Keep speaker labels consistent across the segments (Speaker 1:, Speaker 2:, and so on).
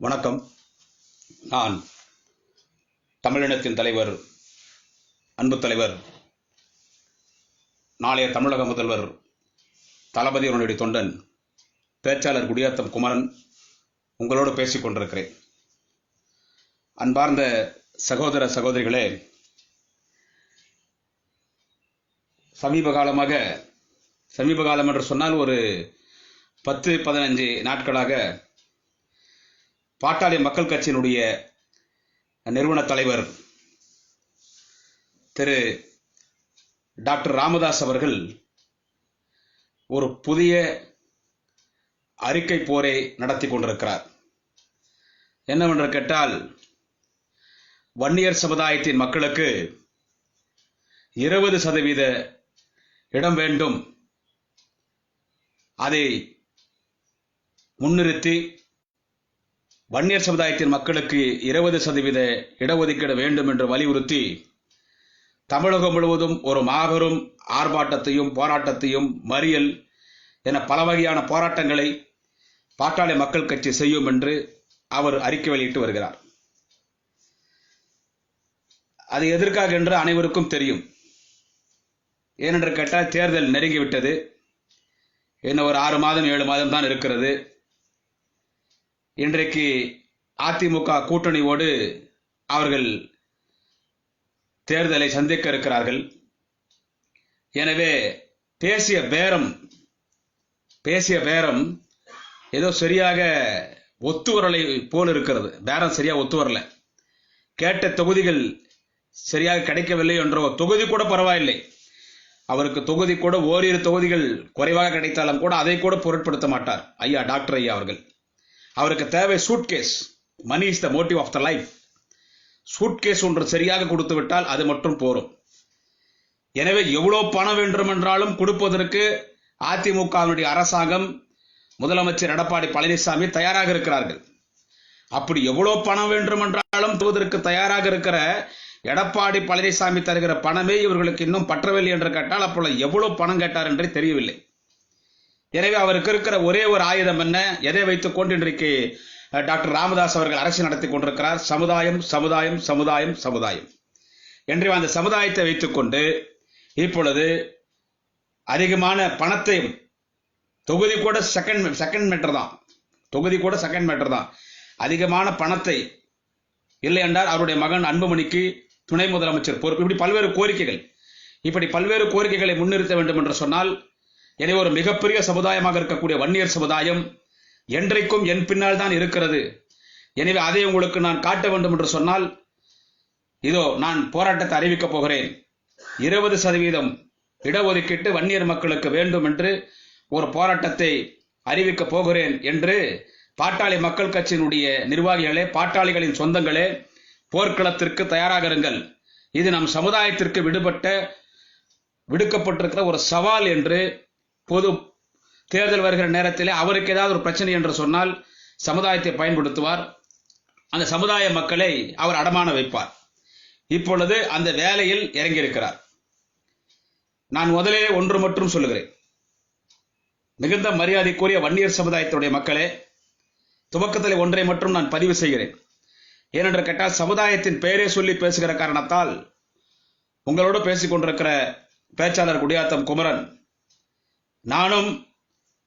Speaker 1: வணக்கம். நான் தமிழினத்தின் தலைவர் அன்பு தலைவர் நாளைய தமிழக முதல்வர் தளபதி அவனுடைய தொண்டன் பேச்சாளர் குடியாத்தம் குமரன் உங்களோடு பேசிக் கொண்டிருக்கிறேன். அன்பார்ந்த சகோதர சகோதரிகளே சமீப காலமாக சமீப காலம் என்று சொன்னால் ஒரு பத்து பதினஞ்சு நாட்களாக பாட்டாளி மக்கள் கட்சியினுடைய நிறுவன தலைவர் திரு டாக்டர் ராமதாஸ் அவர்கள் ஒரு புதிய அறிக்கை போரை நடத்தி கொண்டிருக்கிறார். என்னவென்று கேட்டால் வன்னியர் சமுதாயத்தின் மக்களுக்கு இருபது சதவீத இடம் வேண்டும். அதை முன்னிறுத்தி வன்னியர் சமுதாயத்தின் மக்களுக்கு இருபது சதவீத இடஒதுக்கீடு வேண்டும் என்று வலியுறுத்தி தமிழகம் முழுவதும் ஒரு மாபெரும் ஆர்ப்பாட்டத்தையும் போராட்டத்தையும் மறியல் என பல வகையான போராட்டங்களை பாட்டாளி மக்கள் கட்சி செய்யும் என்று அவர் அறிக்கை வெளியிட்டு வருகிறார். அது எதற்காக என்று அனைவருக்கும் தெரியும். ஏனென்று கேட்டால் தேர்தல் நெருங்கிவிட்டது. இன்னும் ஒரு ஆறு மாதம் ஏழு மாதம் தான் இருக்கிறது. இன்றைக்கு அதிமுக கூட்டணியோடு அவர்கள் தேர்தலை சந்திக்க இருக்கிறார்கள். எனவே பேசிய பேரம் பேசிய பேரம் ஏதோ சரியாக ஒத்து வரலை போல் இருக்கிறது. பேரம் சரியாக ஒத்து வரல. கேட்ட தொகுதிகள் சரியாக கிடைக்கவில்லை என்ற ஒரு தொகுதி கூட பரவாயில்லை. அவருக்கு தொகுதி கூட ஓரிரு தொகுதிகள் குறைவாக கிடைத்தாலும் கூட அதை கூட பொருட்படுத்த மாட்டார். ஐயா டாக்டர் ஐயா அவர்கள். அவருக்கு தேவை suitcase money is the motive of the life suitcase ஒன்று சரியாக கொடுத்து விட்டால் அது மட்டும் போரும். எனவே எவ்வளோ பணம் வேண்டும் என்றாலும் கொடுப்பதற்கு அதிமுகவினுடைய அரசாங்கம் முதலமைச்சர் எடப்பாடி பழனிசாமி தயாராக இருக்கிறார்கள். அப்படி எவ்வளோ பணம் வேண்டும் என்றாலும் தருவதற்கு தயாராக இருக்கிற எடப்பாடி பழனிசாமி தருகிற பணமே இவர்களுக்கு இன்னும் பற்றவில்லை என்று கேட்டால் அப்பொழுது எவ்வளவு பணம் கேட்டார் என்றே தெரியவில்லை. எனவே அவருக்கு இருக்கிற ஒரே ஒரு ஆயுதம் என்ன? எதை வைத்துக் கொண்டு இன்றைக்கு டாக்டர் ராமதாஸ் அவர்கள் அரசு நடத்தி கொண்டிருக்கிறார். சமுதாயம் சமுதாயம் சமுதாயம் சமுதாயம். என்று அந்த சமுதாயத்தை வைத்துக்கொண்டு இப்பொழுது அதிகமான பணத்தையும் தொகுதி கூட செகண்ட் செகண்ட் மேட்டர் தான். தொகுதி கூட செகண்ட் மேட்டர் தான். அதிகமான பணத்தை இல்லை என்றால் அவருடைய மகன் அன்புமணிக்கு துணை முதலமைச்சர் பொறுப்பு. இப்படி பல்வேறு கோரிக்கைகள். இப்படி பல்வேறு கோரிக்கைகளை முன்னிறுத்த வேண்டும் என்று சொன்னால் எனவே ஒரு மிகப்பெரிய சமுதாயமாக இருக்கக்கூடிய வன்னியர் சமுதாயம் என்றைக்கும் என் பின்னால் தான் இருக்கிறது. எனவே அதை உங்களுக்கு நான் காட்ட வேண்டும் என்று சொன்னால் இதோ நான் போராட்டத்தை அறிவிக்கப் போகிறேன். இருபது சதவீதம் இடஒதுக்கீட்டு வன்னியர் மக்களுக்கு வேண்டும் என்று ஒரு போராட்டத்தை அறிவிக்கப் போகிறேன் என்று பாட்டாளி மக்கள் கட்சியினுடைய நிர்வாகிகளே பாட்டாளிகளின் சொந்தங்களே போர்க்களத்திற்கு தயாராக இருங்கள். இது நம் சமுதாயத்திற்கு விடுபட்ட விடுக்கப்பட்டிருக்கிற ஒரு சவால் என்று பொது தேர்தல் வருகிற நேரத்தில் அவருக்கு ஏதாவது ஒரு பிரச்சனை என்று சொன்னால் சமுதாயத்தை பயன்படுத்துவார். அந்த சமுதாய மக்களை அவர் அடமான வைப்பார். இப்பொழுது அந்த வேலையில் இறங்கியிருக்கிறார். நான் முதலே ஒன்று மட்டும் சொல்லுகிறேன். மிகுந்த மரியாதைக்குரிய வன்னியர் சமுதாயத்துடைய மக்களே துவக்கத்தில் ஒன்றை மட்டும் நான் பதிவு செய்கிறேன். ஏனென்று கேட்டால் சமுதாயத்தின் பெயரே சொல்லி பேசுகிற காரணத்தால் உங்களோடு பேசிக் கொண்டிருக்கிற பேச்சாளர் குடியாத்தம் குமரன் நானும்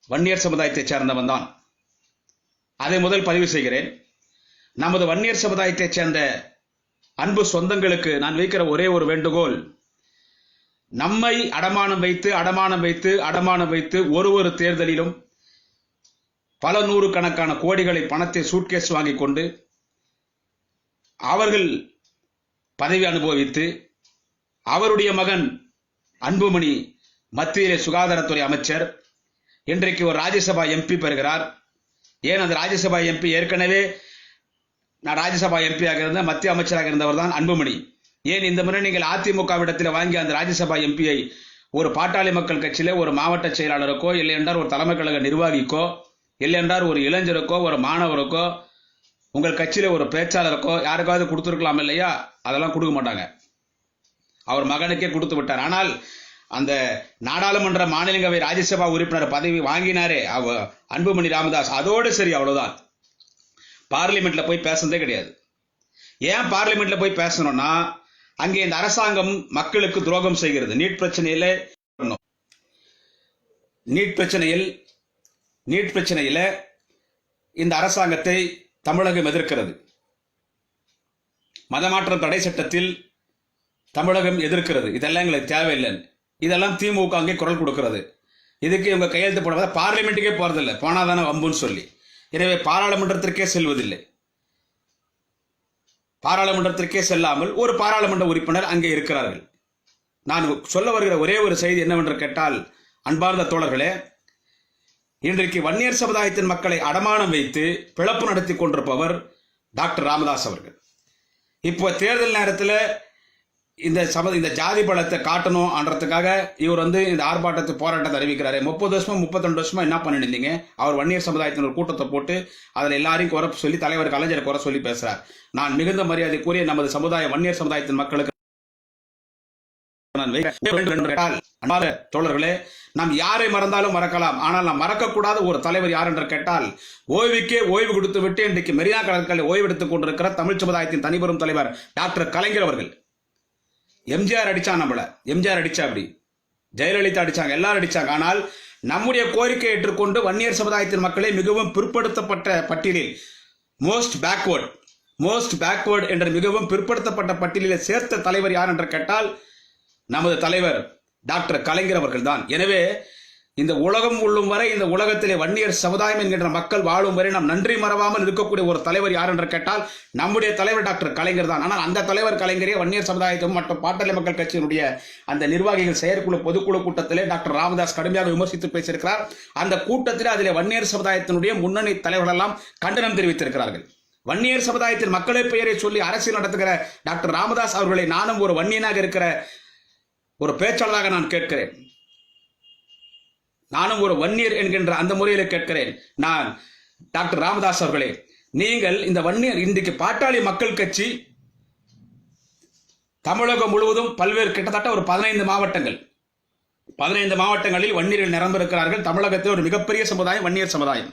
Speaker 1: வன்னியர் சமுதாயத்தைச் சேர்ந்தவன் தான். அதை முதல் பதிவு செய்கிறேன். நமது வன்னியர் சமுதாயத்தைச் சேர்ந்த அன்பு சொந்தங்களுக்கு நான் வைக்கிற ஒரே ஒரு வேண்டுகோள் நம்மை அடமானம் வைத்து அடமானம் வைத்து அடமானம் வைத்து ஒரு ஒரு தேர்தலிலும் பல நூறு கணக்கான கோடிகளை பணத்தை சூட்கேஸ் வாங்கி கொண்டு அவர்கள் பதவி அனுபவித்து அவருடைய மகன் அன்புமணி மத்தியிலே சுகாதாரத்துறை அமைச்சர் இன்றைக்கு ஒரு ராஜ்யசபா எம்பி பெறுகிறார். ஏன் அந்த ராஜ்யசபா எம்பி ஏற்கனவே நான் ராஜ்யசபா எம்பியாக இருந்த மத்திய அமைச்சராக இருந்தவர் தான் அன்புமணி. ஏன் இந்த முறை நீங்கள் அதிமுகவிடத்தில் வாங்கி அந்த ராஜ்யசபா எம்பியை ஒரு பாட்டாளி மக்கள் கட்சியிலே ஒரு மாவட்ட செயலாளருக்கோ இல்லை என்றால் ஒரு தலைமை கழக நிர்வாகிக்கோ இல்லை என்றால் ஒரு இளைஞருக்கோ ஒரு மாணவருக்கோ உங்கள் கட்சியில ஒரு பேச்சாளருக்கோ யாருக்காவது கொடுத்துருக்கலாம் இல்லையா? அதெல்லாம் கொடுக்க மாட்டாங்க. அவர் மகனுக்கே கொடுத்து விட்டார். ஆனால் அந்த நாடாளுமன்ற மாநிலங்களவை ராஜ்யசபா உறுப்பினர் பதவி வாங்கினாரே அவ அன்புமணி ராமதாஸ். அதோடு சரி அவ்வளோதான் பார்லிமெண்ட்ல போய் பேசுனதே கிடையாது. ஏன் பார்லிமெண்ட்ல போய் பேசணும்னா அங்கே இந்த அரசாங்கம் மக்களுக்கு துரோகம் செய்கிறது. நீட் பிரச்சனையில நீட் பிரச்சனையில் நீட் பிரச்சனையில இந்த அரசாங்கத்தை தமிழகம் எதிர்க்கிறது. மதமாற்றம் தடை சட்டத்தில் தமிழகம் எதிர்க்கிறது. இதெல்லாம் எங்களுக்கு தேவையில்லைன்னு. இதெல்லாம் திமுக அங்கே குரல் கொடுக்கிறது. இதுக்கு இவங்க கையெழுத்து போடாத பார்லிமெண்ட்டுக்கே போறதில்லை. போனாதானே வம்புன்னு சொல்லி. எனவே பாராளுமன்றத்திற்கே செல்வதில்லை. பாராளுமன்றத்திற்கே செல்லாமல் ஒரு பாராளுமன்ற உறுப்பினர் அங்கே இருக்கிறார்கள். நான் சொல்ல வருகிற ஒரே ஒரு செய்தி என்னவென்று கேட்டால் அன்பார்ந்த தோழர்களே இன்றைக்கு வன்னியர் சமுதாயத்தின் மக்களை அடமானம் வைத்து பிளப்பு நடத்தி கொண்டிருப்பவர் டாக்டர் ராமதாஸ் அவர்கள். இப்போ தேர்தல் நேரத்தில் இந்த சம இந்த ஜாதி பலத்தை காட்டணும்ன்றதுக்காக இவர் வந்து இந்த ஆர்ப்பாட்டத்தை போராட்டத்தை அறிவிக்கிறாரு. முப்பது வருஷமா முப்பத்திரெண்டு வருஷமா என்ன பண்ணிருந்தீங்க அவர் வன்னியர் சமுதாயத்தின் ஒரு கூட்டத்தை போட்டு அதில் எல்லாரையும் குறை சொல்லி தலைவர் கலைஞரை குறை சொல்லி பேசுறார். நான் மிகுந்த மரியாதைக்குரிய நமது சமுதாய வன்னியர் சமுதாயத்தின் மக்களுக்கு தோழர்களே நாம் யாரை மறந்தாலும் மறக்கலாம். ஆனால் நாம் மறக்கக்கூடாத ஒரு தலைவர் யார் என்று கேட்டால் ஓய்வுக்கே ஓய்வு கொடுத்து விட்டு இன்றைக்கு மெரினா கடற்கரை ஓய்வெடுத்துக் கொண்டிருக்கிற தமிழ் சமுதாயத்தின் தனிபெரும் தலைவர் டாக்டர் கலைஞர் அவர்கள். எம்ஜிஆர் அடிச்சான் நம்மள. எம்ஜிஆர் அடிச்சா அப்படி. ஜெயலலிதா அடிச்சாங்க எல்லாரும் அடிச்சாங்க. ஆனால் நம்முடைய கோரிக்கை ஏற்றுக்கொண்டு வன்னியர் சமுதாயத்தின் மக்களை மிகவும் பிற்படுத்தப்பட்ட பட்டியலில் மோஸ்ட் பேக்வேர்ட் மோஸ்ட் பேக்வேர்டு என்ற மிகவும் பிற்படுத்தப்பட்ட பட்டியலில் சேர்த்த தலைவர் யார் என்று கேட்டால் நமது தலைவர் டாக்டர் கலைஞர் அவர்கள் தான் எனவே இந்த உலகம் உள்ளும் வரை இந்த உலகத்திலே வன்னியர் சமுதாயம் என்கின்ற மக்கள் வாழும் வரை நாம் நன்றி மறவாமல் இருக்கக்கூடிய ஒரு தலைவர் யார் என்று கேட்டால் நம்முடைய தலைவர் டாக்டர் கலைஞர் தான். ஆனால் அந்த தலைவர் கலைஞரே வன்னியர் சமுதாயத்தும் மற்றும் பாட்டாளி மக்கள் கட்சியினுடைய அந்த நிர்வாகிகள் செயற்குழு பொதுக்குழு கூட்டத்திலே டாக்டர் ராமதாஸ் கடுமையாக விமர்சித்து பேசியிருக்கிறார். அந்த கூட்டத்தில் அதிலே வன்னியர் சமுதாயத்தினுடைய முன்னணி தலைவர்களெல்லாம் கண்டனம் தெரிவித்திருக்கிறார்கள். வன்னியர் சமுதாயத்தின் மக்களை பெயரை சொல்லி அரசியல் நடத்துகிற டாக்டர் ராமதாஸ் அவர்களை நானும் ஒரு வன்னியனாக இருக்கிற ஒரு பேச்சாளராக நான் கேட்கிறேன். நானும் ஒரு வன்னியர் என்கின்ற அந்த முறையில் கேட்கிறேன். நான் டாக்டர் ராமதாஸ் அவர்களே நீங்கள் இந்த வன்னியர் இன்றைக்கு பாட்டாளி மக்கள் கட்சி தமிழகம் முழுவதும் பல்வேறு கிட்டத்தட்ட ஒரு பதினைந்து மாவட்டங்கள். பதினைந்து மாவட்டங்களில் வன்னியர்கள் நிரம்பிருக்கிறார்கள் தமிழகத்தில் ஒரு மிகப்பெரிய சமுதாயம் வன்னியர் சமுதாயம்.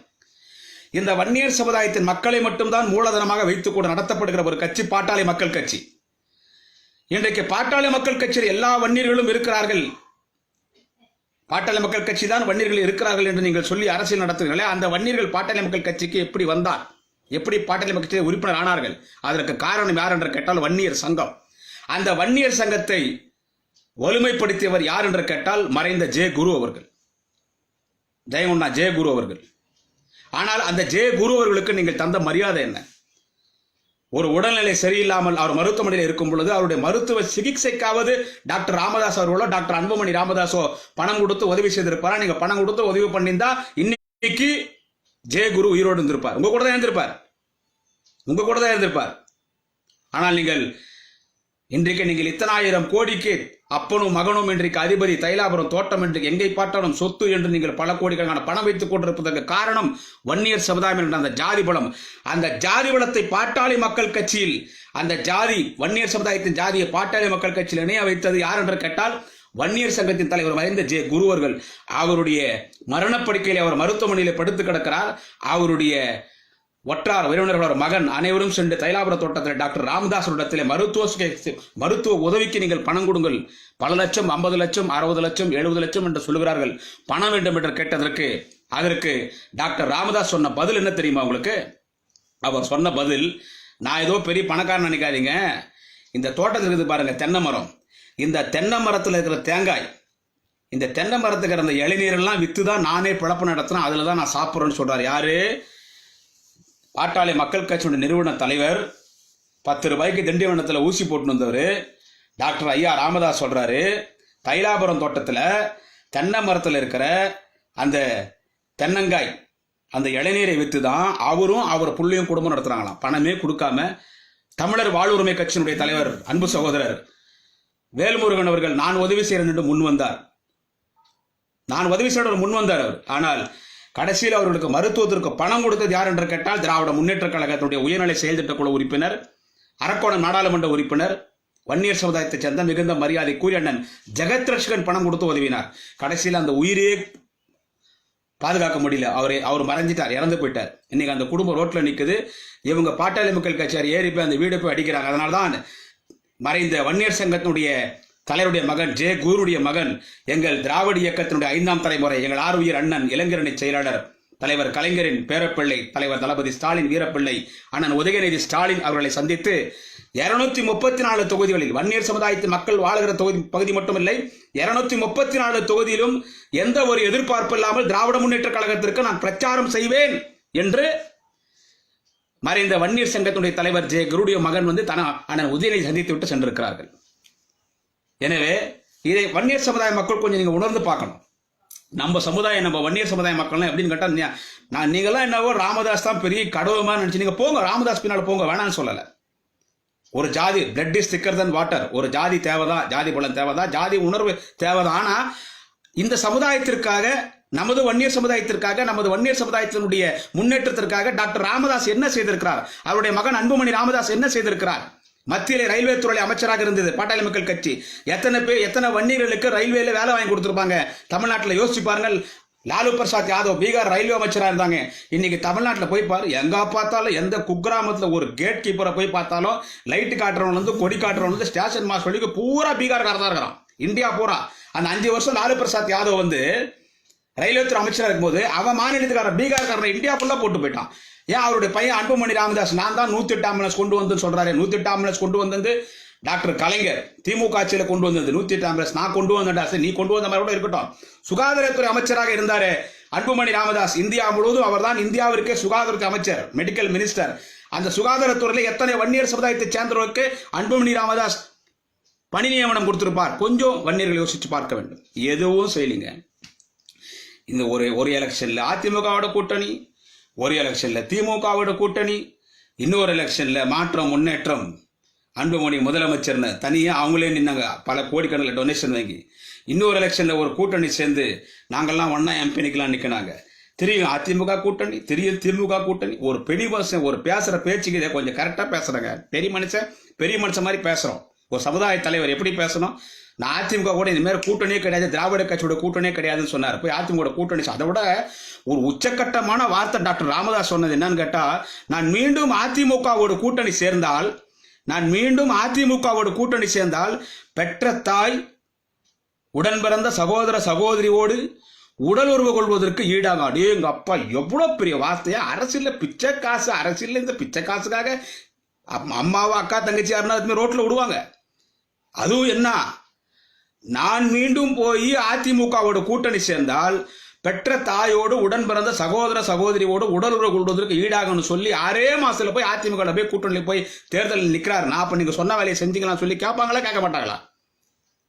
Speaker 1: இந்த வன்னியர் சமுதாயத்தின் மக்களை மட்டும்தான் மூலதனமாக வைத்துக் கூட நடத்தப்படுகிற ஒரு கட்சி பாட்டாளி மக்கள் கட்சி. இன்றைக்கு பாட்டாளி மக்கள் கட்சியில் எல்லா வன்னியர்களும் இருக்கிறார்கள். பாட்டாளி மக்கள் கட்சி தான் வன்னியர்கள் இருக்கிறார்கள் என்று நீங்கள் சொல்லி அரசியல் நடத்துகிறீர்களே அந்த வன்னியர்கள் பாட்டாளி மக்கள் கட்சிக்கு எப்படி வந்தார்? எப்படி பாட்டாளி மக்கள் உறுப்பினர் ஆனார்கள்? அதற்கு காரணம் யார் என்று கேட்டால் வன்னியர் சங்கம். அந்த வன்னியர் சங்கத்தை வலிமைப்படுத்தியவர் யார் என்று கேட்டால் மறைந்த ஜே குரு அவர்கள். ஜெயமுன்னா ஜே குரு அவர்கள். ஆனால் அந்த ஜே குரு அவர்களுக்கு நீங்கள் தந்த மரியாதை என்ன? ஒரு உடல்நிலை சரியில்லாமல் அவர் மருத்துவமனையில் இருக்கும் பொழுது அவருடைய மருத்துவ சிகிச்சைக்காவது டாக்டர் ராமதாஸ் அவர்களோ டாக்டர் அன்புமணி ராமதாஸோ பணம் கொடுத்து உதவி செய்திருப்பாரா? நீங்க பணம் கொடுத்து உதவி பண்ணியிருந்தா இன்னைக்கு ஜெய குரு உயிரோடு இருந்திருப்பார். உங்க கூட தான் இருந்திருப்பார். உங்க கூட தான் இருந்திருப்பார். ஆனால் நீங்கள் இன்றைக்கு நீங்கள் இத்தனாயிரம் கோடிக்கு அப்பனும் மகனும் இன்றைக்கு அதிபதி தைலாபுரம் தோட்டம் என்று எங்கே பார்த்தாலும் சொத்து என்று நீங்கள் பல கோடிக்கணக்கான பணம் வைத்துக் கொண்டிருப்பதற்கு காரணம் வன்னியர் சமுதாயம் என்ற அந்த ஜாதி பலம். அந்த ஜாதி பலத்தை பாட்டாளி மக்கள் கட்சியில் அந்த ஜாதி வன்னியர் சமுதாயத்தின் ஜாதியை பாட்டாளி மக்கள் கட்சியில் இணைய வைத்தது யார் என்று கேட்டால் வன்னியர் சங்கத்தின் தலைவர் மறைந்த ஜே குருவர்கள் அவருடைய மரணப்படுக்கையில் அவர் மருத்துவமனையில் படுத்து கிடக்கிறார். அவருடைய ஒற்றார் உறவினர்களோட மகன் அனைவரும் சென்று தைலாபுர தோட்டத்தில் டாக்டர் ராமதாஸ் இடத்திலே மருத்துவ மருத்துவ உதவிக்கு நீங்கள் பணம் கொடுங்கள். பல லட்சம் ஐம்பது லட்சம் அறுபது லட்சம் எழுபது லட்சம் என்று சொல்லுகிறார்கள். பணம் வேண்டும் என்று கேட்டதற்கு அதற்கு டாக்டர் ராமதாஸ் சொன்ன பதில் என்ன தெரியுமா உங்களுக்கு? அவர் சொன்ன பதில் நான் ஏதோ பெரிய பணக்காரன் நினைக்காதீங்க. இந்த தோட்டத்தில் இருக்குது பாருங்க தென்னை மரம். இந்த தென்னை மரத்தில் இருக்கிற தேங்காய் இந்த தென்னை மரத்துக்கு இருந்த இளநீரெல்லாம் விற்று தான் நானே பிழப்பு நடத்தினேன் அதில் தான் நான் சாப்பிட்றேன்னு சொல்கிறார் யாரு? பாட்டாளி மக்கள் கட்சியோட நிறுவன தலைவர் பத்து ரூபாய்க்கு திண்டிவனத்தில் ஊசி போட்டு வந்தவர் டாக்டர் ஐயா ராமதாஸ் சொல்கிறாரு தைலாபுரம் தோட்டத்தில் தென்னை மரத்தில் இருக்கிற அந்த தென்னங்காய் அந்த இளநீரை விற்று தான் அவரும் அவர் புள்ளையும் குடும்பம் நடத்துகிறாங்களாம் பணமே கொடுக்காம தமிழர் வாழ்வுரிமை கட்சியினுடைய தலைவர் அன்பு சகோதரர் வேல்முருகன் அவர்கள் நான் உதவி செய்கிறேன் என்று முன் வந்தார். நான் உதவி செய்கிறவர் முன் வந்தார் அவர். ஆனால் கடைசியில் அவர்களுக்கு மருத்துவத்திற்கு பணம் கொடுத்தது யார் என்று கேட்டால் திராவிட முன்னேற்ற கழகத்தினுடைய உயர்நிலை செயல் குழு உறுப்பினர் அரக்கோணம் நாடாளுமன்ற உறுப்பினர் வன்னியர் சமுதாயத்தைச் சேர்ந்த மிகுந்த மரியாதை கூறி அண்ணன் ஜெகத் ரட்சகன் பணம் கொடுத்து உதவினார். கடைசியில் அந்த உயிரே பாதுகாக்க முடியல. அவரை அவர் மறைஞ்சிட்டார் இறந்து போயிட்டார். இன்னைக்கு அந்த குடும்பம் ரோட்டில் நிற்குது இவங்க பாட்டாளி மக்கள் கட்சியார் ஏறி போய் அந்த வீடு போய் அடிக்கிறாங்க. அதனால தான் மறைந்த வன்னியர் சங்கத்தினுடைய தலைவருடைய மகன் ஜே குருடைய மகன் எங்கள் திராவிட இயக்கத்தினுடைய ஐந்தாம் தலைமுறை எங்கள் ஆர்வியர் அண்ணன் இளைஞரணி செயலாளர் தலைவர் கலைஞரின் பேரப்பிள்ளை தலைவர் தளபதி ஸ்டாலின் வீரப்பிள்ளை அண்ணன் உதயநிதி ஸ்டாலின் அவர்களை சந்தித்து இருநூத்தி முப்பத்தி நாலு தொகுதிகளில் வன்னியர் சமுதாயத்தின் மக்கள் வாழுகிற தொகுதி பகுதி மட்டுமில்லை இருநூத்தி முப்பத்தி நாலு தொகுதியிலும் எந்த ஒரு எதிர்பார்ப்பு இல்லாமல் திராவிட முன்னேற்ற கழகத்திற்கு நான் பிரச்சாரம் செய்வேன் என்று மறைந்த வன்னியர் சங்கத்தினுடைய தலைவர் ஜெய குருடைய மகன் வந்து தன அண்ணன் உதயநிதி சந்தித்து விட்டு சென்றிருக்கிறார்கள். எனவே இதை வன்னியர் சமுதாய மக்கள் கொஞ்சம் நீங்கள் உணர்ந்து பார்க்கணும். நம்ம சமுதாயம் நம்ம வன்னியர் சமுதாய மக்கள்லாம் எப்படின்னு கேட்டால் நான் நீங்களாம் என்னவோ ராமதாஸ் தான் பெரிய கடவுமா நினச்சி நீங்கள் போங்க ராமதாஸ் பின்னால் போங்க வேணாம்னு சொல்லலை. ஒரு ஜாதி பிளட் இஸ் திக்கர் தன் வாட்டர் ஒரு ஜாதி தேவைதான் ஜாதி பலம் தேவைதான் ஜாதி உணர்வு தேவைதான் ஆனால் இந்த சமுதாயத்திற்காக நமது வன்னியர் சமுதாயத்திற்காக நமது வன்னியர் சமுதாயத்தினுடைய முன்னேற்றத்திற்காக டாக்டர் ராமதாஸ் என்ன செய்திருக்கிறார்? அவருடைய மகன் அன்புமணி ராமதாஸ் என்ன செய்திருக்கிறார்? மத்தியில ரயில்வே துறை அமைச்சராக இருந்தது பாட்டாளி மக்கள் கட்சி. எத்தனை பேர் எத்தனை வன்னியர்களுக்கு ரயில்வேல வேலை வாங்கி கொடுத்துருப்பாங்க? தமிழ்நாட்டில் யோசிச்சு பாருங்கள். லாலு பிரசாத் யாதவ் பீகார் ரயில்வே அமைச்சராக இருந்தாங்க. இன்னைக்கு தமிழ்நாட்டில் போய் பாரு எங்கே பார்த்தாலும் எந்த குக்கிராமத்தில் ஒரு கேட் கீப்பரை போய் பார்த்தாலும் லைட்டு காட்டுறவன் வந்து கொடி காட்டுறவன் வந்து ஸ்டேஷன் மாஸ்டர் வழிக்கு பூரா பீகார்காரர் தான் இருக்கிறான். இந்தியா பூரா. அந்த அஞ்சு வருஷம் லாலு பிரசாத் யாதவ் வந்து ரயில்வே துறை அமைச்சராக இருக்கும்போது அவன் மாநிலத்துக்காரன் பீகார்காரன் இந்தியா ஃபுல்லாக போட்டு போயிட்டான். ஏன் அவருடைய பையன் அன்புமணி ராமதாஸ்? நான் தான் நூத்தி எட்டு ஆம்புலன்ஸ் கொண்டு வந்து சொல்றாரு. நூத்தி எட்டு ஆம்புலன்ஸ் கொண்டு வந்தது டாக்டர் கலைஞர். திமுக ஆட்சியில் கொண்டு வந்தது நூத்தி எட்டு ஆம்புலன்ஸ் நான் கொண்டு வந்தேன்டா சரி நீ கொண்டு வந்த மாதிரி கூட இருக்கட்டும். சுகாதாரத்துறை அமைச்சராக இருந்தாரு அன்புமணி ராமதாஸ். இந்தியா முழுவதும் அவர்தான் இந்தியாவிற்கே சுகாதாரத்துறை அமைச்சர் மெடிக்கல் மினிஸ்டர் அந்த சுகாதாரத்துறையில எத்தனை வன்னியர் சமுதாயத்தை சேர்ந்தவருக்கு அன்புமணி ராமதாஸ் பணி நியமனம் கொடுத்திருப்பார்? கொஞ்சம் வன்னியர்கள் யோசிச்சு பார்க்க வேண்டும். எதுவும் செய்யலிங்க. இந்த ஒரு ஒரு எலெக்ஷன்ல அதிமுகவோட கூட்டணி ஒரு எலெக்ஷன்ல திமுகவோட கூட்டணி இன்னொரு எலெக்ஷன்ல மாற்றம் முன்னேற்றம். அன்புமணி முதலமைச்சர்னு தனியா அவங்களே நின்னாங்க. பல கோடிக்கணக்கில் டொனேஷன் வாங்கி. இன்னொரு எலெக்ஷன்ல ஒரு கூட்டணி சேர்ந்து நாங்கள்லாம் ஒன்னா எம்பி நிக்கலாம் நிக்கிறாங்க தெரியும் அதிமுக கூட்டணி தெரியும் திமுக கூட்டணி. ஒரு பெரிய மனுஷன் ஒரு பேசுற பேச்சுக்கு இதை கொஞ்சம் கரெக்டா பேசுறாங்க. பெரிய மனுஷன் பெரிய மனுஷன் மாதிரி பேசுறோம். ஒரு சமுதாய தலைவர் எப்படி பேசணும்? நான் அதிமுக கூட இந்த மாதிரி கூட்டணியே கிடையாது திராவிட கட்சியோட கூட்டணியே கிடையாதுன்னு சொன்னார். போய் அதிமுக கூட்டணி அதை விட ஒரு உச்சக்கட்டமான வார்த்தை டாக்டர் ராமதாஸ் சொன்னது என்னன்னு கேட்டால் நான் மீண்டும் அதிமுகவோட கூட்டணி சேர்ந்தால் நான் மீண்டும் அதிமுகவோட கூட்டணி சேர்ந்தால் பெற்ற தாய் உடன் பிறந்த சகோதர சகோதரியோடு உடல் உறவு கொள்வதற்கு ஈடாக அடே எங்கள் அப்பா எவ்வளோ பெரிய வார்த்தையா? அரசியலில் பிச்சை காசு அரசியல்ல இந்த பிச்சை காசுக்காக அம்மாவா அக்கா தங்கச்சி யாருன்னா அதுமாதிரி ரோட்டில் விடுவாங்க. அதுவும் என்ன? நான் மீண்டும் போய் அதிமுகவோட கூட்டணி சேர்ந்தால் பெற்ற தாயோடு உடன் பிறந்த சகோதர சகோதரியோடு உடல் உறவு கொள்வதற்கு ஈடாகன்னு சொல்லி ஆறே மாசத்துல போய் அதிமுக போய் கூட்டணியில் போய் தேர்தலில் நிற்கிறார் நான் அப்ப நீங்க சொன்ன வேலையை செஞ்சீங்களான்னு சொல்லி கேட்பாங்களா கேட்க மாட்டாங்களா?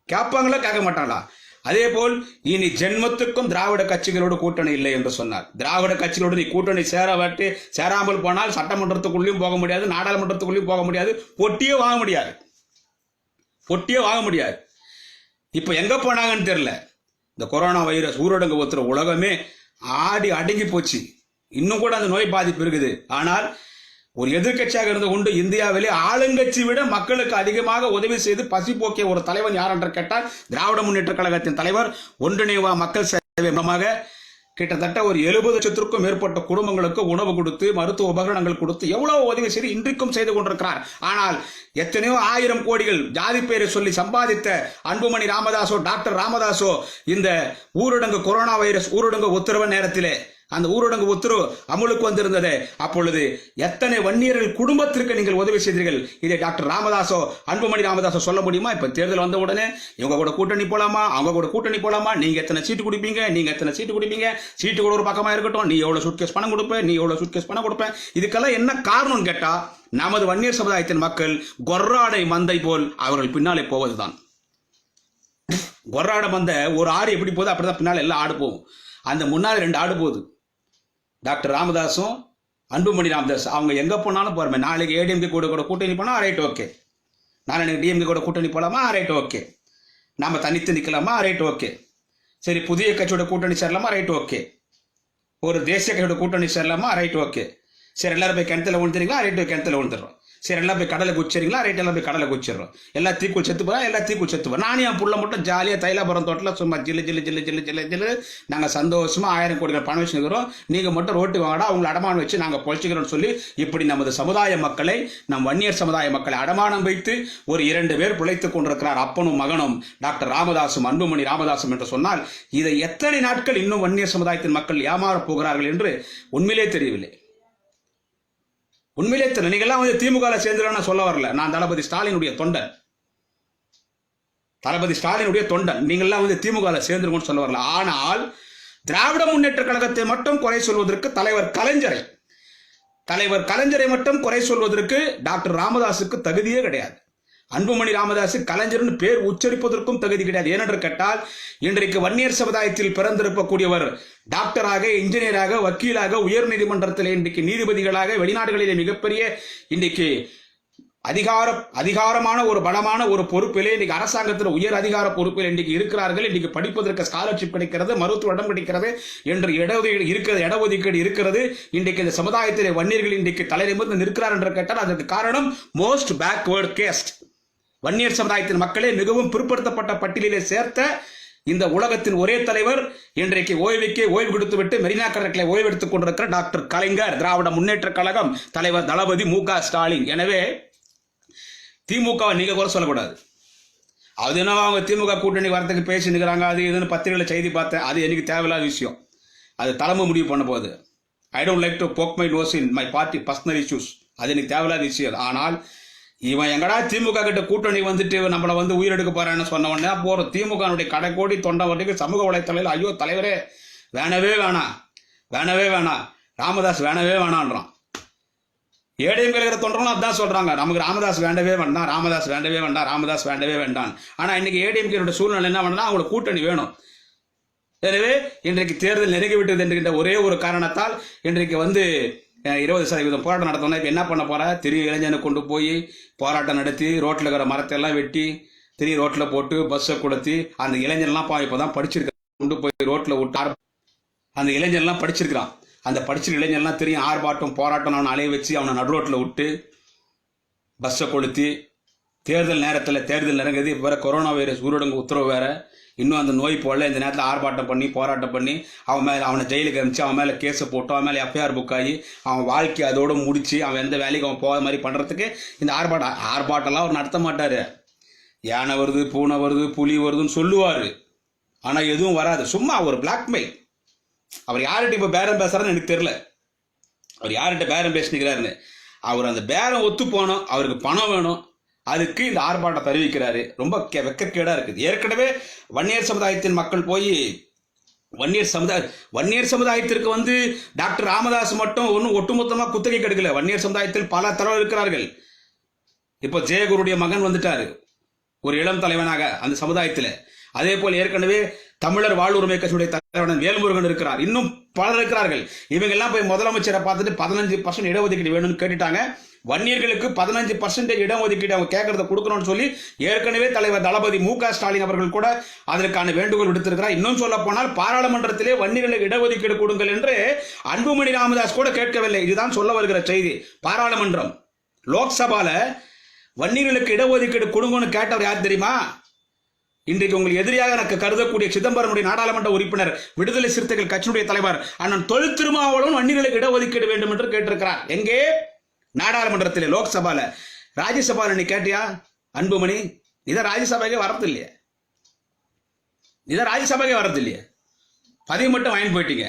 Speaker 1: கேட்பாங்களா கேட்க மாட்டாங்களா? அதே போல் இனி ஜென்மத்துக்கும் திராவிட கட்சிகளோடு கூட்டணி இல்லை என்று சொன்னார். திராவிட கட்சிகளோடு நீ கூட்டணி சேர சேராமல் போனால் சட்டமன்றத்துக்குள்ளேயும் போக முடியாது நாடாளுமன்றத்துக்குள்ளேயும் போக முடியாது பொட்டியே வாங்க முடியாது. பொட்டியே வாங்க முடியாது. இப்போ எங்கே போனாங்கன்னு தெரில இந்த கொரோனா வைரஸ் ஊரடங்கு ஒத்துற உலகமே ஆடி அடங்கி போச்சு. இன்னும் கூட அந்த நோய் பாதிப்பு இருக்குது. ஆனால் ஒரு எதிர்க்கட்சியாக இருந்து கொண்டு இந்தியாவிலே ஆளுங்கட்சி விட மக்களுக்கு அதிகமாக உதவி செய்து பசி போக்கிய ஒரு தலைவன் யார் என்று கேட்டால் திராவிட முன்னேற்ற கழகத்தின் தலைவர் ஒன்றிணைவா மக்கள் சேவை மூலமாக கிட்டத்தட்ட ஒரு எழுபது லட்சத்திற்கும் மேற்பட்ட குடும்பங்களுக்கு உணவு கொடுத்து மருத்துவ உபகரணங்கள் கொடுத்து எவ்வளவு உதவி செய்து இன்றைக்கும் செய்து கொண்டிருக்கிறார். ஆனால் எத்தனையோ ஆயிரம் கோடிகள் ஜாதி பெயரை சொல்லி சம்பாதித்த அன்புமணி ராமதாசோ டாக்டர் ராமதாசோ இந்த ஊரடங்கு கொரோனா வைரஸ் ஊரடங்கு உத்தரவு நேரத்திலே அந்த ஊரடங்கு உத்தரவு அமுலுக்கு வந்திருந்தது. அப்பொழுது எத்தனை வன்னியர்கள் குடும்பத்திற்கு நீங்கள் உதவி செய்தீர்கள்? இதை டாக்டர் ராமதாசோ அன்புமணி ராமதாசோ சொல்ல முடியுமா? இப்ப தேர்தல் வந்த உடனே இவங்க கூட கூட்டணி போலாமா? அவங்க கூட கூட்டணி போலாமா? நீங்க எத்தனை சீட்டு குடிப்பீங்க? நீங்க எத்தனை சீட்டு குடிப்பீங்க? சீட்டு கூட ஒரு பக்கமா இருக்கட்டும். நீ எவ்வளவு சுட்கேஸ் பணம் கொடுப்ப? நீ எவ்வளவு சுட்கேஸ் பணம் கொடுப்பேன் இதுக்கெல்லாம் என்ன காரணம்னு கேட்டா நமது வன்னியர் சமுதாயத்தின் மக்கள் கொர்ராடை மந்தை போல் அவர்கள் பின்னாலே போவதுதான். கொர்ராடை மந்தை ஒரு ஆடு எப்படி போகுது அப்படிதான் பின்னால எல்லாம் ஆடு போகும். அந்த முன்னால் ரெண்டு ஆடு போகுது. டாக்டர் ராமதாஸும் அன்புமணி ராமதாஸ் அவங்க எங்கே போனாலும் போகிறமே நாளைக்கு ஏடிஎம்கே கூட கூட கூட்டணி போனால் ரைட் ஓகே நாளைக்கு டிஎம்கே கூட கூட்டணி போலாமா ரைட் ஓகே நாம் தனித்து நிற்கலாமா ரைட் ஓகே சரி புதிய கட்சியோட கூட்டணி சேரலாமா ரைட் ஓகே ஒரு தேசிய கட்சியோட கூட்டணி சேரலாமா ரைட் ஓகே சரி எல்லாரும் போய் கிணத்துல விழுந்துறீங்களா ரைட் கிணத்துல விழுந்துடுறோம். சரி எல்லாம் போய் கடலை குச்சிறீங்களா ரைட் எல்லாம் போய் கடலை குச்சிடுறோம் எல்லா தீக்குள் செத்து போறா எல்லா தீக்குள் செத்து போகிறோம் நானும் என் புள்ள மட்டும் ஜாலியாக தைலாபுரம் தோட்டத்தில் சும்மா ஜில்லு ஜில்லு ஜில்லு ஜில்லு ஜில்லு ஜில்லு. நாங்கள் சந்தோஷமாக ஆயிரம் கோடி பணம் வச்சுக்கிறோம் நீங்கள் மட்டும் ரோட்டு வாங்கடா அவங்களை அடமானம் வச்சு நாங்கள் பொழைச்சிக்கிறோம்னு சொல்லி இப்படி நமது சமுதாய மக்களை நம் வன்னியர் சமுதாய மக்களை அடமானம் வைத்து ஒரு இரண்டு பேர் பிழைத்து கொண்டிருக்கிறார் அப்பனும் மகனும் டாக்டர் ராமதாசும் அன்புமணி ராமதாசும் என்று சொன்னால் இதை எத்தனை நாட்கள் இன்னும் வன்னியர் சமுதாயத்தின் மக்கள் ஏமாறப் போகிறார்கள் என்று உண்மையிலே தெரியவில்லை. உண்மையிலே தெரியல நீங்கள்லாம் வந்து திமுக சேர்ந்துடலாம் சொல்ல வரல. நான் தளபதி ஸ்டாலினுடைய தொண்டன். தளபதி ஸ்டாலினுடைய தொண்டன். நீங்கள்லாம் வந்து திமுக சேர்ந்துருங்கன்னு சொல்ல வரல. ஆனால் திராவிட முன்னேற்ற கழகத்தை மட்டும் குறை சொல்வதற்கு தலைவர் கலைஞரை தலைவர் கலைஞரை மட்டும் குறை சொல்வதற்கு டாக்டர் ராமதாஸுக்கு தகுதியே கிடையாது. அன்புமணி ராமதாஸ் கலைஞர்னு பேர் உச்சரிப்பதற்கும் தகுதி கிடையாது. ஏனென்று கேட்டால் இன்றைக்கு வன்னியர் சமுதாயத்தில் பிறந்திருக்கக்கூடியவர் டாக்டராக இன்ஜினியராக வக்கீலாக உயர் நீதிமன்றத்தில் இன்றைக்கு நீதிபதிகளாக வெளிநாடுகளிலே மிகப்பெரிய இன்றைக்கு அதிகார அதிகாரமான ஒரு பலமான ஒரு பொறுப்பிலே இன்னைக்கு அரசாங்கத்தில் உயர் அதிகார பொறுப்பில் இன்றைக்கு இருக்கிறார்கள். இன்னைக்கு படிப்பதற்கு ஸ்காலர்ஷிப் கிடைக்கிறது மருத்துவ இடம் கிடைக்கிறது என்று இடஒதுக்கீடு இருக்கிறது இடஒதுக்கீடு இருக்கிறது. இன்றைக்கு இந்த சமுதாயத்திலே வன்னியர்கள் இன்றைக்கு தலைநிமிர்ந்து நிற்கிறார் என்று கேட்டால் அதற்கு காரணம் மோஸ்ட் பேக்வேர்ட் கேஸ்ட் வன்னியர் சமுதாயத்தின் மக்களே மிகவும் பிற்படுத்தப்பட்ட பட்டியலிலே சேர்த்த இந்த உலகத்தின் ஒரே தலைவர் இன்றைக்கு ஓய்வுக்கு ஓய்வு கொடுத்துவிட்டு மெரினா கடற்கரை ஓய்வு எடுத்துக் கொண்டிருக்கிற டாக்டர் கலைஞர் திராவிட முன்னேற்ற கழகம் தலைவர் தளபதி மு க ஸ்டாலின். எனவே திமுகவை நீங்க கூட சொல்லக்கூடாது. அது என்ன அவங்க திமுக கூட்டணி வரத்துக்கு பேசி நிற்கிறாங்க அது இதுன்னு பத்திரிகையில் செய்தி பார்த்தேன். அது எனக்கு தேவையில்லாத விஷயம். அது தலைமை முடிவு பண்ண போகுது. I don't like to poke my nose in my party personal issues அது எனக்கு தேவையில்லாத விஷயம். ஆனால் இவன் எங்கடா திமுக கிட்ட கூட்டணி வந்துட்டு நம்மளை வந்து உயிரெடுக்க போறான்னு சொன்ன உடனே போறோம் திமுகனுடைய கடைக்கோடி தொண்டை வரைக்கும் சமூக வலைத்தளையில் ஐயோ தலைவரே வேணவே வேணாம் வேணவே வேணாம் ராமதாஸ் வேணவே வேணான்றான். ஏடிஎம் இருக்கிற தொண்டர்களும் அதான் சொல்றாங்க நமக்கு ராமதாஸ் வேண்டவே வேண்டாம் ராமதாஸ் வேண்டவே வேண்டாம் ராமதாஸ் வேண்டவே வேண்டாம். ஆனா இன்னைக்கு ஏடிஎம்கேயோட சூழ்நிலை என்ன பண்ணா அவங்களுக்கு கூட்டணி வேணும். எனவே இன்றைக்கு தேர்தல் நெருங்கிவிட்டது என்கின்ற ஒரே ஒரு காரணத்தால் இன்றைக்கு வந்து இருபது சதவீதம் போராட்டம் நடத்தணும்னா இப்போ என்ன பண்ண போற? திரு இளைஞனை கொண்டு போய் போராட்டம் நடத்தி ரோட்டில் இருக்கிற மரத்தை எல்லாம் வெட்டி திரு ரோட்டில் போட்டு பஸ்ஸை கொளுத்தி அந்த இளைஞர்லாம் பா இப்போதான் படிச்சிருக்கான் கொண்டு போய் ரோட்டில் விட்டு அந்த இளைஞர்லாம் படிச்சிருக்கிறான். அந்த படிச்சிரு இளைஞர்லாம் தெரியும் ஆர்ப்பாட்டம் போராட்டம் அவனை அலைய வச்சு அவனை நடு ரோட்டில் விட்டு பஸ்ஸை கொளுத்தி தேர்தல் நேரத்தில் தேர்தல் நெருங்குது இப்போ கொரோனா வைரஸ் ஊரடங்கு உத்தரவு வேற. இன்னும் அந்த நோய் போல இந்த நேரத்தில் ஆர்ப்பாட்டம் பண்ணி போராட்டம் பண்ணி அவன் மேலே அவனை ஜெயிலுக்கு அனுப்பிச்சு அவன் மேலே கேஸை போட்டு அவன் மேலே எஃப்ஐஆர் புக் ஆகி அவன் வாழ்க்கை அதோட முடிச்சு அவன் எந்த வேலைக்கு அவன் போகிற மாதிரி பண்ணுறதுக்கு இந்த ஆர்ப்பாட்டம் ஆர்ப்பாட்டம்லாம் அவர் நடத்த மாட்டார். யானை வருது பூனை வருது புலி வருதுன்னு சொல்லுவார். ஆனால் எதுவும் வராது. சும்மா ஒரு பிளாக்மெயில் அவர் யார்கிட்ட இப்போ பேரம் பேசுறாருன்னு எனக்கு தெரில அவர் யார்கிட்ட பேரம் பேசினுக்கிறாருன்னு. அவர் அந்த பேரம் ஒத்து போனோம் அவருக்கு பணம் வேணும். அதுக்கு இந்த ஆர்ப்பாட்டம் தெரிவிக்கிறாரு. ரொம்ப கெ- வெக்கக்கேடா இருக்குது. ஏற்கனவே வன்னியர் சமுதாயத்தின் மக்கள் போய் வன்னியர் சமுதாய வன்னியர் சமுதாயத்திற்கு வந்து டாக்டர் ராமதாஸ் மட்டும் ஒன்றும் ஒட்டுமொத்தமாக குத்தகை கெடுக்கல வன்னியர் சமுதாயத்தில் பல தலைவர் இருக்கிறார்கள். இப்போ ஜெயகுருடைய மகன் வந்துட்டாரு. ஒரு இளம் தலைவனாக அந்த சமுதாயத்தில். அதே போல் ஏற்கனவே தமிழர் வாழ்வுரிமை கட்சியுடைய தலைவன் வேல்முருகன் இருக்கிறார். இன்னும் பலர் இருக்கிறார்கள். இவங்க எல்லாம் போய் முதலமைச்சரை பார்த்துட்டு பதினஞ்சு பர்சன்ட் இடஒதுக்கீடு வேணும்னு கேட்டுட்டாங்க. வன்னியர்களுக்கு பதினஞ்சு பர்சன்டேஜ் இடஒதுக்கீடு அவங்க கேட்கறத கொடுக்கணும்னு சொல்லி ஏற்கனவே தலைவர் தளபதி மு க ஸ்டாலின் அவர்கள் கூட அதற்கான வேண்டுகோள் விடுத்திருக்கிறார். இன்னும் சொல்ல போனால் பாராளுமன்றத்திலே வன்னியர்களுக்கு இடஒதுக்கீடு கொடுங்கள் என்று அன்புமணி ராமதாஸ் கூட கேட்கவில்லை. இதுதான் சொல்ல வருகிற செய்தி. பாராளுமன்றம். லோக்சபால வன்னியர்களுக்கு இடஒதுக்கீடு கொடுங்கன்னு கேட்டவர் யார் தெரியுமா? இன்றைக்கு உங்கள் எதிரியாக எனக்கு கருதக்கூடிய சிதம்பரனுடைய நாடாளுமன்ற உறுப்பினர் விடுதலை சிறுத்தைகள் கட்சியினுடைய தலைவர் அண்ணன் தொழில் திருமாவளவன் வன்னியர்களுக்கு இடஒதுக்கீடு வேண்டும் என்று கேட்டிருக்கிறார். எங்கே? நாடாளுமன்றத்தில் லோக்சபால. ராஜ்யசபால நீ கேட்டியா? அன்புமணி இதை ராஜ்யசபாக்கே வரது இல்லையா இதை ராஜ்யசபாக்கே வரது இல்லையே பதிவு மட்டும் வாங்கி போயிட்டீங்க.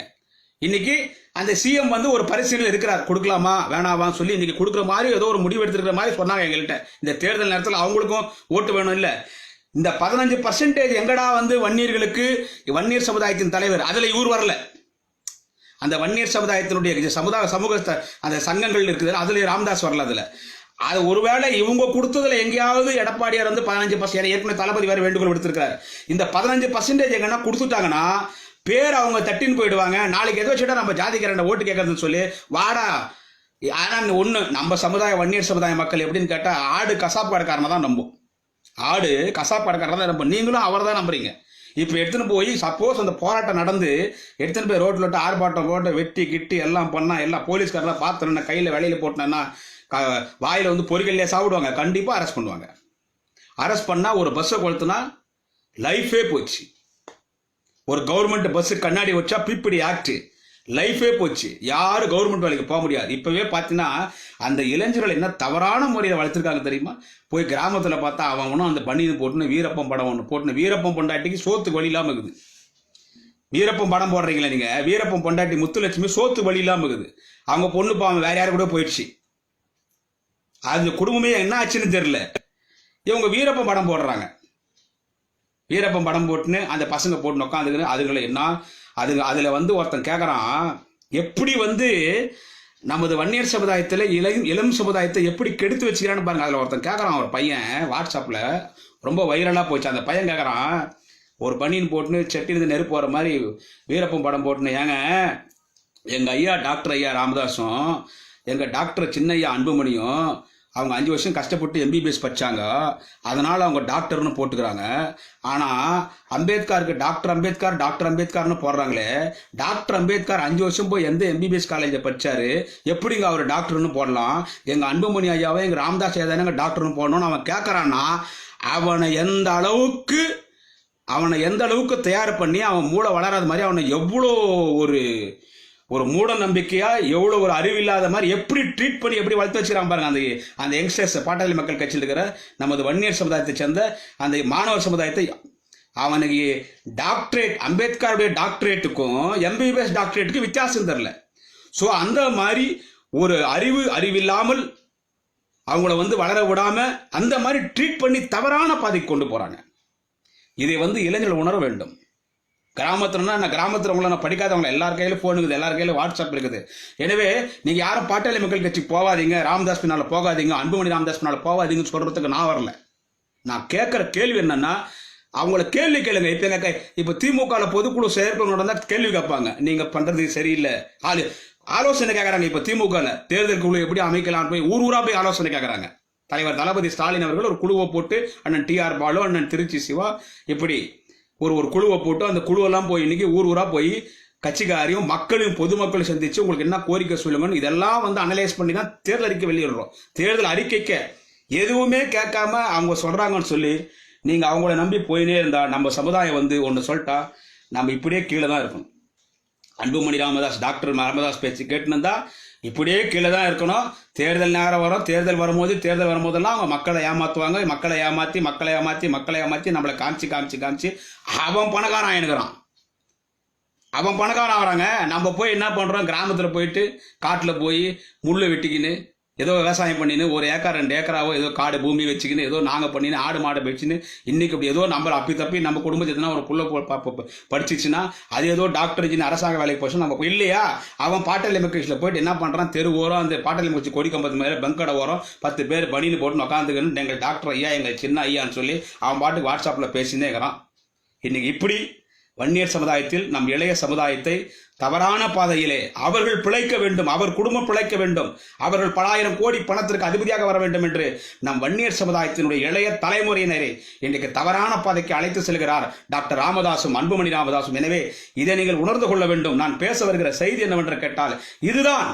Speaker 1: இன்னைக்கு அந்த சிஎம் வந்து ஒரு பரிசீலனை இருக்கிறார். கொடுக்கலாமா? வேணாமான்னு சொல்லி இன்னைக்கு கொடுக்குற மாதிரி ஏதோ ஒரு முடிவு எடுத்துக்கிற மாதிரி சொன்னாங்க எங்கள்கிட்ட. இந்த தேர்தல் நேரத்தில் அவங்களுக்கும் ஓட்டு வேணும் இல்லை. இந்த பதினஞ்சு பர்சன்டேஜ் எங்கடா வந்து வன்னியர்களுக்கு வன்னியர் சமுதாயத்தின் தலைவர்? அதில் இவர் வரல. அந்த வன்னியர் சமுதாயத்தினுடைய சமுதாய சமூக அந்த சங்கங்கள் இருக்குது அதில் ராம்தாஸ் வரல அதில். அது ஒருவேளை இவங்க கொடுத்ததுல எங்கேயாவது எடப்பாடியார் வந்து பதினஞ்சு பர்சன்ட் ஏற்கனவே தளபதி வேறு வேண்டுகோள் விடுத்திருக்காரு இந்த பதினஞ்சு பர்சன்டேஜ் எங்கன்னா கொடுத்துட்டாங்கன்னா பேர் அவங்க தட்டின்னு போயிடுவாங்க. நாளைக்கு எதை வச்சுட்டா நம்ம ஜாதிக்காரன் ஓட்டு கேட்கறதுன்னு சொல்லி வாடா. ஆனால் ஒன்று நம்ம சமுதாய வன்னியர் சமுதாய மக்கள் எப்படின்னு கேட்டால் ஆடு கசாப்பு கடைக்காரனை தான் நம்பும். ஆடு கசாப்பாடுக்காரர் தான் நம்ப நீங்களும் அவரை தான் நம்புறீங்க. இப்போ எடுத்துன்னு போய் சப்போஸ் அந்த போராட்டம் நடந்து எடுத்துன்னு போய் ரோட்டில் விட்டு ஆர்ப்பாட்டம் போட்டு வெட்டி கிட்டி எல்லாம் பண்ணால் எல்லாம் போலீஸ்காரெல்லாம் பார்த்தோன்னா கையில் வெளியில் போட்டேன்னா க- வந்து பொறிகள்லேயே சாப்பிடுவாங்க கண்டிப்பாக அரெஸ்ட் பண்ணுவாங்க. அரெஸ்ட் பண்ணால் ஒரு பஸ்ஸை கொளுத்துனா லைஃபே போச்சு. ஒரு கவர்மெண்ட் பஸ்ஸு கண்ணாடி வச்சா பிபிடி ஆக்ட் லைஃபே போச்சு. யாரும் கவர்மெண்ட் வேலைக்கு போக முடியாது. இப்போவே பார்த்தீங்கன்னா அந்த இளைஞர்கள் என்ன தவறான முறையில் வளர்த்துருக்காங்க தெரியுமா? போய் கிராமத்தில் பார்த்தா அவன் ஒன்றும் அந்த பனியன் போட்டுன்னு வீரப்பம் படம் ஒன்று போட்டுன்னு வீரப்பம் பொண்டாட்டிக்கு சோத்துக்கு வழி இல்லாமல் இருக்குது. வீரப்பம் படம் போடுறீங்களா நீங்கள் வீரப்பம் பொண்டாட்டி முத்துலட்சுமி சோத்து வழி இல்லாமல் இருக்குது. அவங்க பொண்ணு பாவம் வேற யாரும் கூட போயிடுச்சு. அது குடும்பமே என்ன ஆச்சுன்னு தெரியல. இவங்க வீரப்பம் படம் போடுறாங்க. வீரப்பன் படம் போட்டுன்னு அந்த பசங்க போட்டு உட்காந்துக்கின்னு அதுகளை என்ன அது அதில் வந்து ஒருத்தன் கேட்குறான் எப்படி வந்து நமது வன்னியர் சமுதாயத்தில் இளம் இளம் சமுதாயத்தை எப்படி கெடுத்து வச்சுக்கிறான்னு பாருங்க. அதில் ஒருத்தன் கேட்குறான் ஒரு பையன் வாட்ஸ்அப்பில் ரொம்ப வைரலாக போச்சு. அந்த பையன் கேட்குறான் ஒரு பனியன் போட்டுன்னு செட்டிலிருந்து நெருப்பு வர மாதிரி வீரப்பன் படம் போட்டுன்னு ஏங்க எங்கள் ஐயா டாக்டர் ஐயா ராமதாஸும் எங்கள் டாக்டர் சின்ன ஐயா அன்புமணியும் அவங்க அஞ்சு வருஷம் கஷ்டப்பட்டு எம்பிபிஎஸ் படித்தாங்க அதனால் அவங்க டாக்டர்னு போட்டுக்கிறாங்க. ஆனால் அம்பேத்கருக்கு டாக்டர் அம்பேத்கர் டாக்டர் அம்பேத்கர்னு போடுறாங்களே. டாக்டர் அம்பேத்கர் அஞ்சு வருஷம் போய் எந்த எம்பிபிஎஸ் காலேஜில் படித்தார் எப்படிங்க அவர் டாக்டர்னு போடலாம்? எங்கள் அன்புமணி ஐயாவை எங்கள் ராம்தாஸ் ஐயா டாக்டர்னு போடணும்னு அவன் கேட்குறான்னா அவனை எந்த அளவுக்கு அவனை எந்த அளவுக்கு தயார் பண்ணி அவன் மூளை வளராத மாதிரி அவனை எவ்வளோ ஒரு ஒரு மூட நம்பிக்கையா எவ்வளோ ஒரு அறிவில்லாத மாதிரி எப்படி ட்ரீட் பண்ணி எப்படி வளர்த்து வச்சுக்கிறான் பாருங்க அந்த அந்த யங்ஸ்டர்ஸ் பாட்டாளி மக்கள் கட்சியில் இருக்கிற நமது வன்னியர் சமுதாயத்தை சேர்ந்த அந்த மாணவர் சமுதாயத்தை அவனுக்கு டாக்டரேட் அம்பேத்கருடைய டாக்டரேட்டுக்கும் எம்பிபிஎஸ் டாக்டரேட்டுக்கும் வித்தியாசம் தெரில ஸோ அந்த மாதிரி ஒரு அறிவு அறிவில்லாமல் அவங்கள வந்து வளர விடாமல் அந்த மாதிரி ட்ரீட் பண்ணி தவறான பாதைக்கு கொண்டு போகிறாங்க இதை வந்து இளைஞர்கள் உணர வேண்டும். கிராமத்துலனா நான் கிராமத்தில் உங்களை நான் படிக்காதவங்க எல்லார் கையிலும் ஃபோன் இருக்குது எல்லார் கையிலும் வாட்ஸ்அப் இருக்குது. எனவே நீங்கள் யாரும் பாட்டாளி மக்கள் கட்சி போகாதீங்க ராமதாஸ் பின்னால் போகாதீங்க அன்புமணி ராமதாஸ் பின்னால் போகாதீங்கன்னு சொல்கிறதுக்கு நான் வரல. நான் கேட்குற கேள்வி என்னென்னா அவங்கள கேள்வி கேளுங்க. இப்போ எங்க இப்போ திமுகவில் பொதுக்குழு செயற்குழு நடந்தால் கேள்வி கேட்பாங்க. நீங்கள் பண்ணுறது சரியில்லை. ஆளு ஆலோசனை கேட்குறாங்க இப்போ திமுகவில் தேர்தல் குழு எப்படி அமைக்கலாம்னு போய் ஊர் ஊராக போய் ஆலோசனை கேட்குறாங்க. தலைவர் தளபதி ஸ்டாலின் அவர்கள் ஒரு குழுவை போட்டு அண்ணன் டிஆர் பாலு அண்ணன் திருச்சி சிவா இப்படி ஒரு ஒரு குழுவை போட்டு அந்த குழுவெல்லாம் போய் இன்னைக்கு ஊர் ஊராக போய் கட்சிக்காரையும் மக்களையும் பொதுமக்களையும் சந்திச்சு உங்களுக்கு என்ன கோரிக்கை சொல்லுங்கன்னு இதெல்லாம் வந்து அனலைஸ் பண்ணி தான் தேர்தல் அறிக்கை வெளியிடுறோம். தேர்தல் அறிக்கைக்க எதுவுமே கேட்காம அவங்க சொல்கிறாங்கன்னு சொல்லி நீங்கள் அவங்கள நம்பி போயினே இருந்தால் நம்ம சமுதாயம் வந்து ஒன்று சொல்லிட்டா நம்ம இப்படியே கீழே தான் இருக்கணும். அன்புமணி ராமதாஸ் டாக்டர் ராமதாஸ் பேச்சு கேட்டுன்னு இப்படியே கீழே தான் இருக்கணும். தேர்தல் நேரம் வரும். தேர்தல் வரும்போது தேர்தல் வரும்போதெல்லாம் அவங்க மக்களை ஏமாற்றுவாங்க மக்களை ஏமாற்றி மக்களை ஏமாற்றி மக்களை ஏமாற்றி நம்மளை காமிச்சு காமிச்சு காமிச்சு அவன் பணக்காரன் ஆயினுக்கிறான். அவன் பணக்காரன் ஆகிறாங்க. நம்ம போய் என்ன பண்ணுறோம் கிராமத்தில் போயிட்டு காட்டில் போய் முள்ளை வெட்டிக்கின்னு ஏதோ விவசாயம் பண்ணின்னு ஒரு ஏக்கர் ரெண்டு ஏக்கராவோ ஏதோ காடு பூமி வச்சுக்கின்னு ஏதோ நாங்கள் பண்ணின்னு ஆடு மாடு வச்சுன்னு இன்னைக்கு இப்படி ஏதோ நம்ம அப்பி தப்பி நம்ம குடும்பத்தை எதுனா ஒரு புள்ள படிச்சிச்சுன்னா அது ஏதோ டாக்டர் இன்ஜின் அரசாங்க வேலைக்கு போச்சு நம்ம இல்லையா? அவன் பாட்டாளி மக்கள் போயிட்டு என்ன பண்ணுறான் தெரு ஓரம் அந்த பாட்டாளி முச்சி கொடி கம்பத்து மேலே பெங்கடை ஓரம் பத்து பேர் பனின்னு போட்டு உட்காந்துக்கன்னு எங்கள் டாக்டர் ஐயா எங்கள் சின்ன ஐயான்னு சொல்லி அவன் பாட்டுக்கு வாட்ஸ்அப்பில் பேசினே இருக்கிறான். இன்னைக்கு இப்படி வன்னியர் சமுதாயத்தில் நம் இளைய சமுதாயத்தை தவறான பாதையிலே அவர்கள் பிழைக்க வேண்டும் அவர் குடும்பம் பிழைக்க வேண்டும் அவர்கள் பலாயிரம் கோடி பணத்திற்கு அதிபதியாக வர வேண்டும் என்று நம் வன்னியர் சமுதாயத்தினுடைய இளைய தலைமுறையினரை இன்றைக்கு தவறான பாதைக்கு அழைத்து செல்கிறார் டாக்டர் ராமதாசும் அன்புமணி ராமதாசும். எனவே இதை நீங்கள் உணர்ந்து கொள்ள வேண்டும். நான் பேச வருகிற செய்தி என்னவென்று கேட்டால் இதுதான்.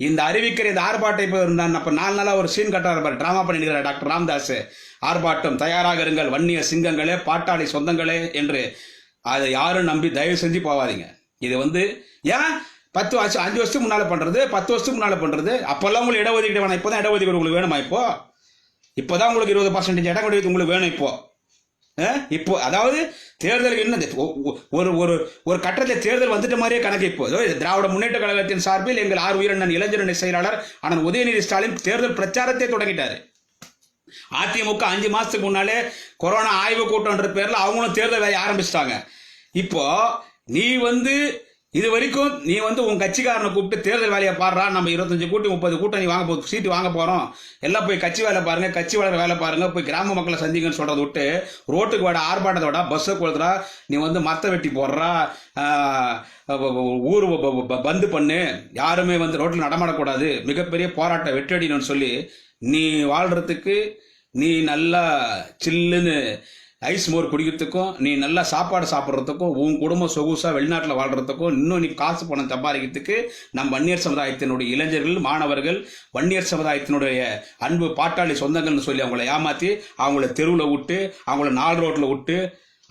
Speaker 1: இந்த அறிவிக்கிற இந்த ஆர்ப்பாட்டை இப்போ இருந்தான். அப்போ நாலு நாளாக ஒரு சீன் கட்டார் பாரு. டிராமா பண்ணிருக்கிறார் டாக்டர் ராம்தாஸ் ஆர்ப்பாட்டம் தயாராக இருங்கள். வன்னிய சிங்கங்களே பாட்டாளி சொந்தங்களே என்று அதை யாரும் நம்பி தயவு செஞ்சு போவாதீங்க இது வந்து ஏன்? பத்து வருஷம் அஞ்சு வருஷத்துக்கு முன்னால் பண்ணுறது பத்து வருஷத்துக்கு முன்னால் பண்ணுறது அப்போல்லாம் உங்களுக்கு இடஒதுக்கீடு வேணாம். இப்போதான் இடஒதுக்கீடு உங்களுக்கு வேணுமா இப்போ? தான் உங்களுக்கு இருபது பர்சன்டேஜ் இடம் ஒதுக்கீடு உங்களுக்கு வேணும் இப்போ. இப்போ அதாவது தேர்தலுக்கு என்ன ஒரு ஒரு ஒரு கட்டத்தில் தேர்தல் வந்துட்ட மாதிரியே கணக்கு இப்போ. திராவிட முன்னேற்ற கழகத்தின் சார்பில் எங்கள் ஆர் உயிரண்ணன் இளைஞரணி செயலாளர் அண்ணன் உதயநிதி ஸ்டாலின் தேர்தல் பிரச்சாரத்தை தொடங்கிட்டாரு. அதிமுக அஞ்சு மாதத்துக்கு முன்னாலே கொரோனா ஆய்வு கூட்டம்ன்ற பேர்ல அவங்களும் தேர்தல் வேலையை ஆரம்பிச்சிட்டாங்க. இப்போ நீ வந்து இது வரைக்கும் நீ வந்து உன் கட்சிக்காரனை கூப்பிட்டு தேர்தல் வேலையை பாடுறா நம்ம இருபத்தஞ்சு கூட்டி முப்பது கூட்டம் நீ வாங்க போ சீட்டு வாங்க போறோம். எல்லாம் போய் கட்சி வேலை பாருங்க கட்சி வளர வேலை பாருங்க போய் கிராம மக்களை சந்திங்கன்னு சொல்கிறத விட்டு ரோட்டுக்கு வாட ஆர்ப்பாட்டத்தை விட பஸ்ஸை கொளுத்துறா நீ வந்து மத்த வெட்டி போடுறா ஊர் பந்து பண்ணு. யாருமே வந்து ரோட்டில் நடமாடக்கூடாது. மிகப்பெரிய போராட்டம் வெற்றடினு சொல்லி நீ வாழ்கிறதுக்கு நீ நல்லா சில்லுன்னு ஐஸ் மோர் குடிக்கிறதுக்கும் நீ நல்லா சாப்பாடு சாப்பிட்றதுக்கும் உன் குடும்பம் சொகுசாக வெளிநாட்டில் வாழ்கிறதுக்கும் இன்னும் நீ காசு பணம் சம்பாதிக்கிறதுக்கு நம் வன்னியர் சமுதாயத்தினுடைய இளைஞர்கள் மாணவர்கள் வன்னியர் சமுதாயத்தினுடைய அன்பு பாட்டாளி சொந்தங்கள்னு சொல்லி அவங்கள ஏமாற்றி அவங்கள தெருவில் விட்டு அவங்கள நாலு ரோட்டில் விட்டு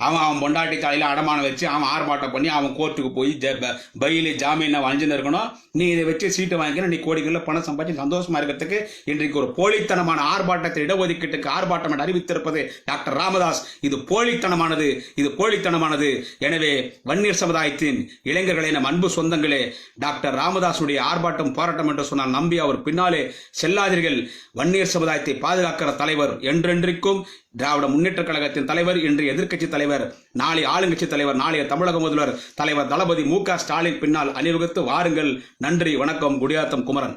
Speaker 1: அவன் அவன் பொண்டாட்டி தலையில் அடமானம் வச்சு அவன் ஆர்ப்பாட்டம் பண்ணி அவன் கோர்ட்டுக்கு போய் பையில ஜாமீனை வளைஞ்சுன்னு இருக்கணும். நீ இதை வச்சு சீட்டு வாங்கிக்கணும். நீ கோடிகளில் பணம் சம்பாதிச்சு சந்தோஷமாக இருக்கிறதுக்கு இன்றைக்கு ஒரு போலித்தனமான ஆர்ப்பாட்டத்தை இடஒதுக்கீட்டுக்கு ஆர்ப்பாட்டம் என்று அறிவித்திருப்பது டாக்டர் ராமதாஸ். இது போலித்தனமானது. இது போலித்தனமானது. எனவே வன்னியர் சமுதாயத்தின் இளைஞர்களை நம் அன்பு சொந்தங்களே டாக்டர் ராமதாசுடைய ஆர்ப்பாட்டம் போராட்டம் என்று சொன்னால் நம்பி அவர் பின்னாலே செல்லாதீர்கள். வன்னியர் சமுதாயத்தை பாதுகாக்கிற தலைவர் என்றென்றைக்கும் திராவிட முன்னேற்ற கழகத்தின் தலைவர் இன்று எதிர்க்கட்சி தலைவர் நாளை ஆளுங்கட்சி தலைவர் நாளைய தமிழக முதல்வர் தலைவர் தளபதி மு க ஸ்டாலின் பின்னால் அணிவகுத்து வாருங்கள். நன்றி வணக்கம் குடியாத்தம் குமரன்.